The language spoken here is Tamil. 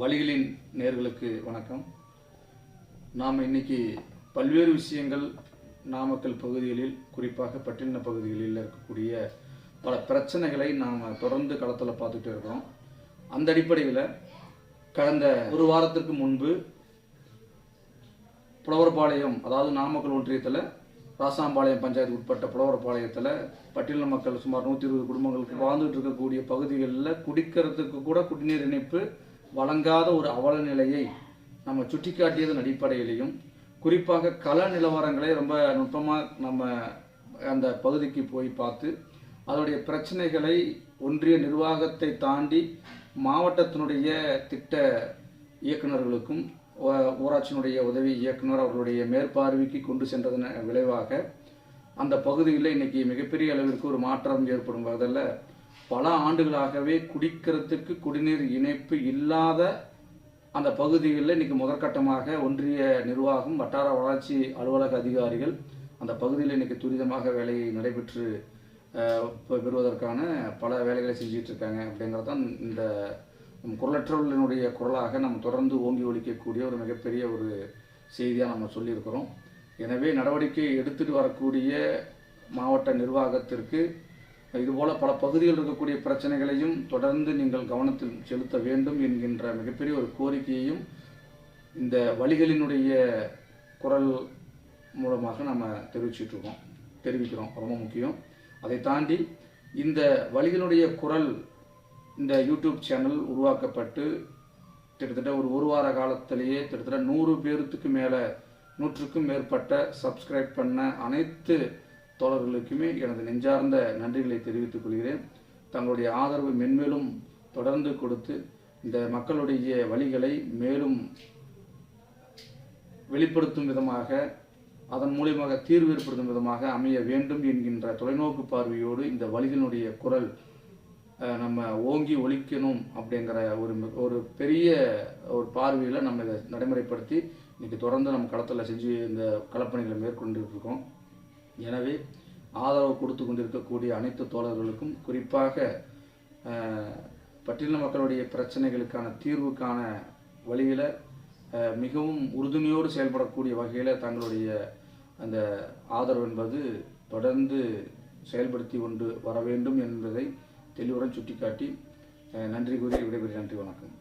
வழிகளின் நேர்களுக்கு வணக்கம். நாம் இன்னைக்கு பல்வேறு விஷயங்கள் நாமக்கல் பகுதிகளில் குறிப்பாக பட்டின பகுதிகளில் இருக்கக்கூடிய பல பிரச்சனைகளை நாம் தொடர்ந்து களத்தில் பார்த்துட்டு இருக்கிறோம். அந்த அடிப்படையில் கடந்த ஒரு வாரத்திற்கு முன்பு புலவர்பாளையம் அதாவது நாமக்கல் ஒன்றியத்தில் ராசாம்பாளையம் பஞ்சாயத்து உட்பட்ட புலவரப்பாளையத்தில் பட்டியல மக்கள் சுமார் நூற்றி இருபது குடும்பங்களுக்கு வாழ்ந்துட்டு இருக்கக்கூடிய பகுதிகளில் குடிக்கிறதுக்கு கூட குடிநீர் இணைப்பு வழங்காத ஒரு அவல நிலையை நம்ம சுட்டிக்காட்டியதன் அடிப்படையிலையும் குறிப்பாக கள நிலவரங்களை ரொம்ப நுட்பமாக நம்ம அந்த பகுதிக்கு போய் பார்த்து அதோடைய பிரச்சனைகளை ஒன்றிய நிர்வாகத்தை தாண்டி மாவட்டத்தினுடைய திட்ட இயக்குநர்களுக்கும் ஊராட்சியினுடைய உதவி இயக்குனர் அவர்களுடைய மேற்பார்வைக்கு கொண்டு சென்றதன் விளைவாக அந்த பகுதியில் இன்னைக்கு மிகப்பெரிய அளவிற்கு ஒரு மாற்றம் ஏற்படும் வகையில் பல ஆண்டுகளாகவே குடிக்கிறதுக்கு குடிநீர் இணைப்பு இல்லாத அந்த பகுதிகளில் இன்னைக்கு முதற்கட்டமாக ஒன்றிய நிர்வாகம் வட்டார வளர்ச்சி அலுவலக அதிகாரிகள் அந்த பகுதியில் இன்னைக்கு துரிதமாக வேலையை நடைபெற்று பெறுவதற்கான பல வேலைகளை செஞ்சுட்டு இருக்காங்க அப்படிங்கிறது தான் இந்த நம் குரலற்றவர்களினுடைய குரலாக நம்ம தொடர்ந்து ஓங்கி ஒழிக்கக்கூடிய ஒரு மிகப்பெரிய ஒரு செய்தியாக நம்ம சொல்லியிருக்கிறோம். எனவே நடவடிக்கை எடுத்துகிட்டு வரக்கூடிய மாவட்ட நிர்வாகத்திற்கு இதுபோல் பல பகுதியில் இருக்கக்கூடிய பிரச்சனைகளையும் தொடர்ந்து நீங்கள் கவனத்தில் செலுத்த வேண்டும் என்கின்ற மிகப்பெரிய ஒரு கோரிக்கையையும் இந்த வழிகளினுடைய குரல் மூலமாக நம்ம தெரிவிச்சிட்டு இருக்கோம். தெரிவிக்கிறோம். ரொம்ப முக்கியம். அதை தாண்டி இந்த வழிகளுடைய குரல் இந்த யூடியூப் சேனல் உருவாக்கப்பட்டு கிட்டத்தட்ட ஒரு ஒரு வார காலத்திலேயே கிட்டத்தட்ட நூறு பேர்த்துக்கு மேலே நூற்றுக்கும் மேற்பட்ட சப்ஸ்கிரைப் பண்ண அனைத்து தோழர்களுக்குமே எனது நெஞ்சார்ந்த நன்றிகளை தெரிவித்துக் கொள்கிறேன். தங்களுடைய ஆதரவு மென்மேலும் தொடர்ந்து கொடுத்து இந்த மக்களுடைய வழிகளை மேலும் வெளிப்படுத்தும் விதமாக அதன் மூலியமாக தீர்வு ஏற்படுத்தும் விதமாக அமைய வேண்டும் என்கின்ற தொலைநோக்கு பார்வையோடு இந்த வழிகளினுடைய குரல் நம்ம ஓங்கி ஒழிக்கணும் அப்படிங்கிற ஒரு ஒரு பெரிய ஒரு பார்வையில் நம்ம இதை நடைமுறைப்படுத்தி இன்னைக்கு தொடர்ந்து நம்ம களத்தில் செஞ்சு இந்த களப்பணிகளை மேற்கொண்டு இருக்கோம் எனவே ஆதரவு கொடுத்து கொண்டிருக்கக்கூடிய அனைத்து தோழர்களுக்கும் குறிப்பாக பட்டியல மக்களுடைய பிரச்சனைகளுக்கான தீர்வுக்கான வழியில் மிகவும் உறுதுணையோடு செயல்படக்கூடிய வகையில் தங்களுடைய அந்த ஆதரவு என்பது தொடர்ந்து செயல்படுத்தி கொண்டு வர வேண்டும் என்பதை தெளிவுடன் சுட்டிக்காட்டி நன்றி கூறி விடைபெறுகிறேன். நன்றி வணக்கம்.